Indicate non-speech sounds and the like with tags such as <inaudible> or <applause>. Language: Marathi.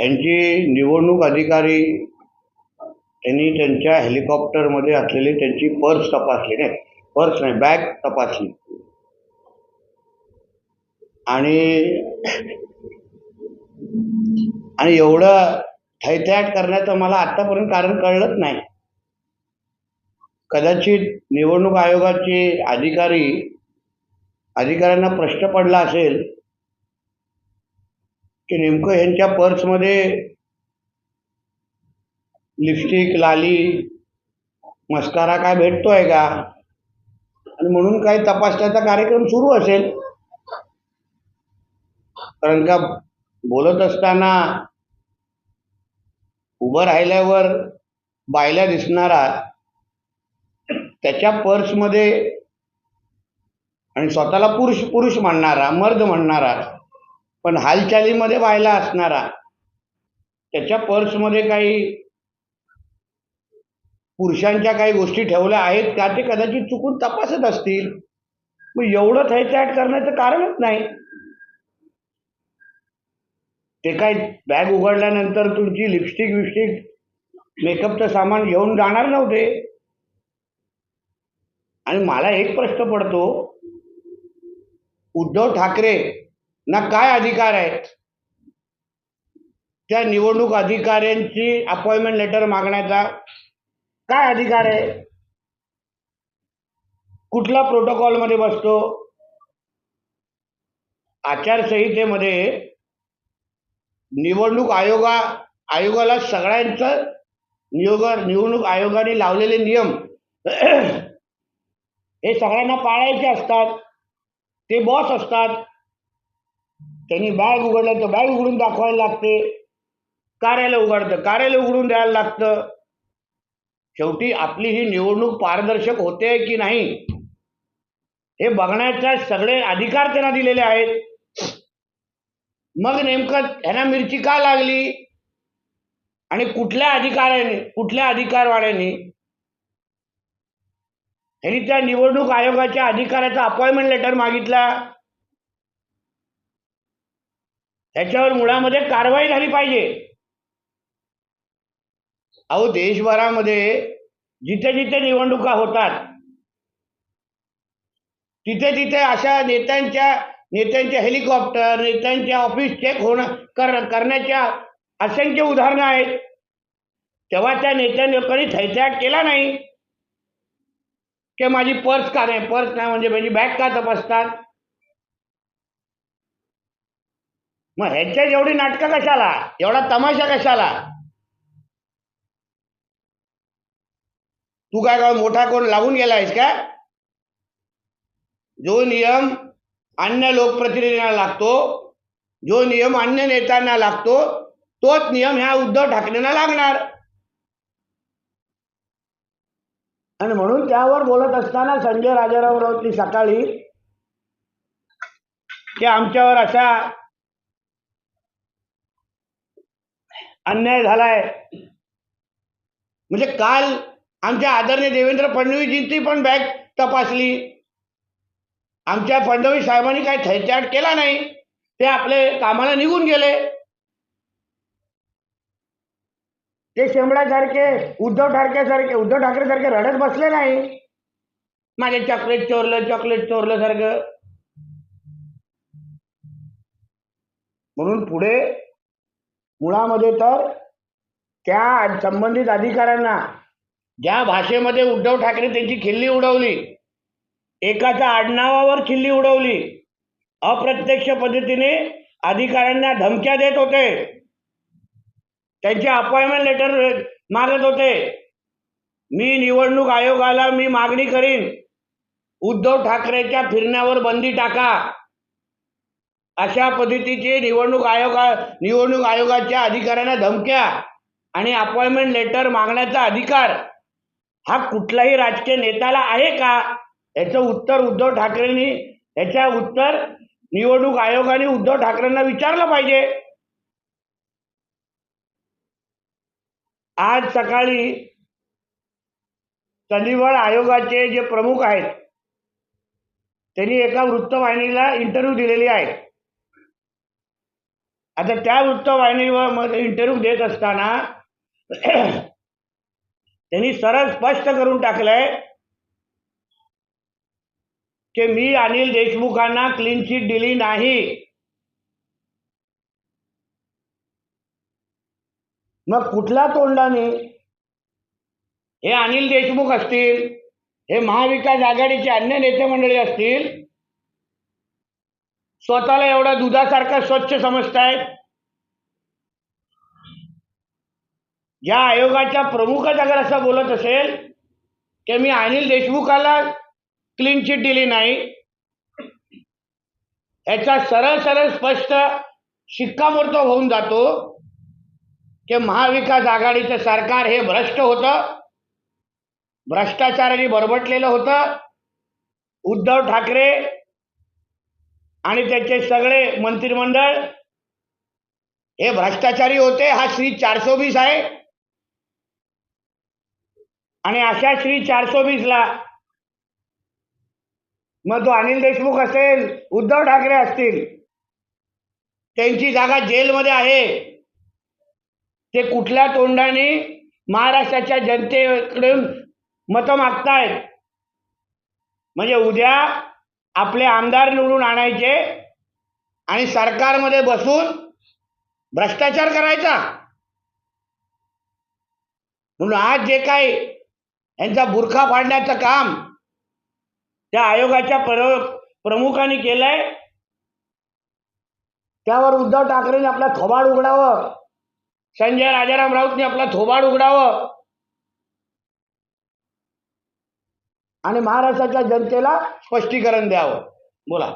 यांची निवडणूक अधिकारी त्यांनी त्यांच्या हेलिकॉप्टरमध्ये असलेली त्यांची पर्स तपासली नाही. पर्स नाही बॅग तपासली. आणि आणि एवढं थैथयाट करण्याचं मला आतापर्यंत कारण कळलंच नाही. कदाचित निवडणूक आयोगाचे अधिकारी अधिकाऱ्यांना प्रश्न पडला असेल की नेमकं ह्यांच्या पर्समध्ये लिपस्टिक लाली मस्कारा काय भेटतोय का? आणि म्हणून काही तपासण्याचा कार्यक्रम सुरू असेल. कारण का बोलत असताना उभं राहिल्यावर बायला दिसणारा त्याच्या पर्समध्ये आणि स्वतःला पुरुष पुरुष म्हणणारा मर्द म्हणणारा पण हालचालीमध्ये बायला असणारा त्याच्या पर्समध्ये काही पुरुषांच्या काही गोष्टी ठेवल्या आहेत का ते कदाचित चुकून तपासत असतील. मग एवढं थैचाट करण्याचं कारणच नाही. ते काय बॅग उघडल्यानंतर तुमची लिपस्टिक विपस्टिक मेकअपचं सामान घेऊन जाणार नव्हते. आणि मला एक प्रश्न पडतो. उद्धव ठाकरे ना काय अधिकार आहे त्या निवडणूक अधिकाऱ्यांची अपॉइंटमेंट लेटर मागण्याचा काय अधिकार आहे? कुठल्या प्रोटोकॉलमध्ये बसतो? आचारसंहितेमध्ये निवडणूक आयोगा आयोगाला सगळ्यांचं नियोग निवडणूक आयोगाने लावलेले नियम <clears throat> हे सगळ्यांना पाळायचे असतात. ते बॉस असतात. त्यांनी बॅग उघडलं तर बॅग उघडून दाखवायला लागते. कार्यालय उघडतं कार्यालय उघडून द्यायला लागतं. शेवटी आपली ही निवडणूक पारदर्शक होते की नाही? हे बघण्याचा सगळे अधिकार त्यांना दिलेले आहेत. मग नेमकं ह्यांना मिरची का लागली? आणि कुठल्या अधिकाऱ्याने कुठल्या अधिकारवाड्याने? ह्यांनी त्या निवडणूक आयोगाच्या अधिकाऱ्याचा अपॉइंटमेंट लेटर मागितला. त्याच्यावर मुळामध्ये कारवाई झाली पाहिजे. अहो देशभरामध्ये जिथे जिथे निवडणुका होतात तिथे तिथे अशा नेत्यांच्या नेत्यांचे हेलिकॉप्टर नेत्यांचे ऑफिस चेक होणं कर करण्याच्या असंख्य उदाहरणं आहेत. तेव्हा त्या नेत्याने कधी थैथयाट केला नाही. की माझी पर्स का नाही पर्स नाही म्हणजे माझी बॅग का तपासतात? मग ह्याच्या एवढी नाटकं कशाला? एवढा तमाशा कशाला? तू काय का मोठा कोण लागून गेला आहेस का? जो नियम अन्य लोकप्रतिनिधींना लागतो जो नियम अन्य नेत्यांना लागतो तोच नियम ह्या उद्धव ठाकरेंना लागणार. आणि म्हणून त्यावर बोलत असताना संजय राजाराव राऊतनी सकाळी की आमच्यावर असा अन्याय झालाय. म्हणजे काल आमच्या आदरणीय देवेंद्र फडणवीसजींची पण बॅग तपासली. आमच्या फडणवीस साहेबांनी काही थैत्याट केला नाही. ते आपले कामाला निघून गेले. ते शेंबड्यासारखे उद्धव ठाकरेसारखे उद्धव ठाकरे सारखे रडत बसले नाही. माझे चॉकलेट चोरलं चॉकलेट चोरलं सारखं. म्हणून पुढे मुळामध्ये तर त्या संबंधित अधिकाऱ्यांना ज्या भाषेमध्ये उद्धव ठाकरे त्यांची खिल्ली उडवली एकाच्या आडनावावर खिल्ली उडवली अप्रत्यक्ष पद्धतीने अधिकाऱ्यांना धमक्या देत होते त्यांचे अपॉइंटमेंट लेटर मागत होते मी निवडणूक आयोगाला मी मागणी करीन उद्धव ठाकरेच्या फिरण्यावर बंदी टाका. अशा पद्धतीचे निवडणूक आयोगा निवडणूक आयोगाच्या अधिकाऱ्यांना धमक्या आणि अपॉइंटमेंट लेटर मागण्याचा अधिकार हा कुठलाही राजकीय नेत्याला आहे का? याचं उत्तर उद्धव ठाकरेंनी याच्या उत्तर निवडणूक आयोगाने उद्धव ठाकरेंना विचारलं पाहिजे. आज सकाळी संनिवड आयोगाचे जे प्रमुख आहेत त्यांनी एका वृत्तवाहिनीला इंटरव्ह्यू दिलेली आहे. आता त्या वृत्तवाहिनीवर इंटरव्ह्यू देत असताना त्यांनी सरळ स्पष्ट करून टाकलंय की मी अनिल देशमुखांना क्लीन चिट दिली नाही. मग कुठल्या तोंडाने हे अनिल देशमुख असतील हे महाविकास आघाडीचे अन्य नेते मंडळी असतील स्वतःला एवढा दुधासारखा स्वच्छ समजतायत? या आयोगाच्या प्रमुखच अगर असं बोलत असेल की मी अनिल देशमुखाला क्लीन चिट दिली नाही याचा सरळ सरळ स्पष्ट शिक्कामोर्तब होऊन जातो की महाविकास आघाडीचं सरकार हे भ्रष्ट होतं भ्रष्टाचाराने बरबटलेलं होतं. उद्धव ठाकरे आणि त्याचे सगळे मंत्रिमंडळ हे भ्रष्टाचारी होते. हा श्री चारशे वीस आहे. आणि अशा श्री चारशे वीसला मग तो अनिल देशमुख असेल उद्धव ठाकरे असतील त्यांची जागा जेलमध्ये आहे. ते कुठल्या तोंडाने महाराष्ट्राच्या जनतेकडून मतं मागतायत? म्हणजे उद्या आपले आमदार निवडून आणायचे आणि सरकारमध्ये बसून भ्रष्टाचार करायचा. म्हणून आज जे काही यांचा बुरखा फाडण्याचं काम त्या आयोगाच्या प्र प्रमुखांनी केलंय त्यावर उद्धव ठाकरेंनी आपला थोबाड उघडावं. संजय राजाराम राऊतने आपला थोबाड उघडावं. आणि महाराष्ट्राच्या जनतेला स्पष्टीकरण द्यावं. बोला.